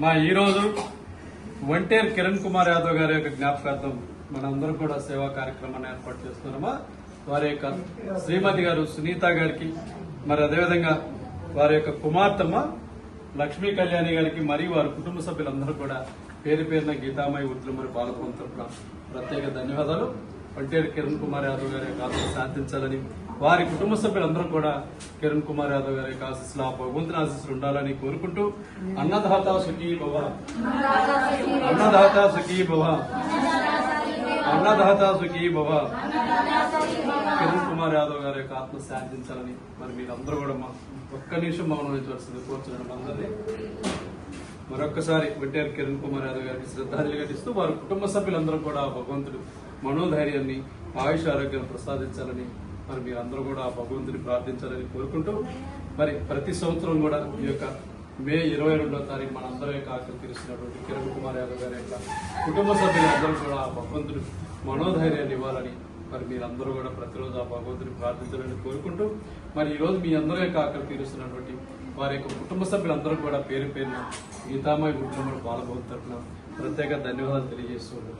మా ఈరోజు ఒంటేరు కిరణ్ కుమార్ యాదవ్ గారి యొక్క జ్ఞాపకార్థం మనందరం కూడా సేవా కార్యక్రమాన్ని ఏర్పాటు చేస్తున్నామా? వారి యొక్క శ్రీమతి గారు సునీత గారికి మరి అదేవిధంగా వారి యొక్క కుమార్తెమ్మ లక్ష్మీ కళ్యాణి గారికి మరియు వారి కుటుంబ సభ్యులందరూ కూడా పేరు పేరున గీతామయ వృద్ధులు మరి పాల్గొన్న ప్రత్యేక ధన్యవాదాలు. ఒంటేరు కిరణ్ కుమార్ యాదవ్ గారి యొక్క ఆత్మ శాంతించాలని వారి కుటుంబ సభ్యులందరూ కూడా కిరణ్ కుమార్ యాదవ్ గారి యొక్క ఆశీస్సులు ఆ భగవంతుని ఆశీస్సులు ఉండాలని కోరుకుంటూ అన్నదాత సుఖీ భవ. అన్నదాత సుఖీ భవ. అన్నదాత సుఖీ భవ. కిరణ్ కుమార్ యాదవ్ గారి యొక్క ఆత్మ శాంతించాలని మరి మీరందరూ కూడా మా ఒక్క నిమిషం మౌనం వహించవలసింది కోరుతున్నాను అందరినీ మరొక్కసారి వెంటనే కిరణ్ కుమార్ యాదవ్ గారికి శ్రద్ధాంజలి ఘటిస్తూ వారి కుటుంబ సభ్యులందరూ కూడా ఆ భగవంతుడు మనోధైర్యాన్ని ఆయుష ఆరోగ్యం ప్రసాదించాలని మరి మీరందరూ కూడా ఆ భగవంతుని ప్రార్థించాలని కోరుకుంటూ మరి ప్రతి సంవత్సరం కూడా ఈ యొక్క మే ఇరవై రెండో తారీఖు మనందరం యొక్క ఆకలి తీరుస్తున్నటువంటి కిరణ్ కుమార్ యాదవ్ గారి యొక్క కుటుంబ సభ్యులందరూ కూడా ఆ భగవంతుడు మనోధైర్యాన్ని ఇవ్వాలని మరి మీరందరూ కూడా ప్రతిరోజు ఆ భగవంతుని ప్రార్థించాలని కోరుకుంటూ మరి ఈరోజు మీ అందరి యొక్క ఆకలి తీరుస్తున్నటువంటి వారి యొక్క కుటుంబ సభ్యులందరూ కూడా పేరు పేరున గీతామయ కుటుంబంలో బాలభవన్ తరఫున ప్రత్యేక ధన్యవాదాలు తెలియజేస్తున్నాను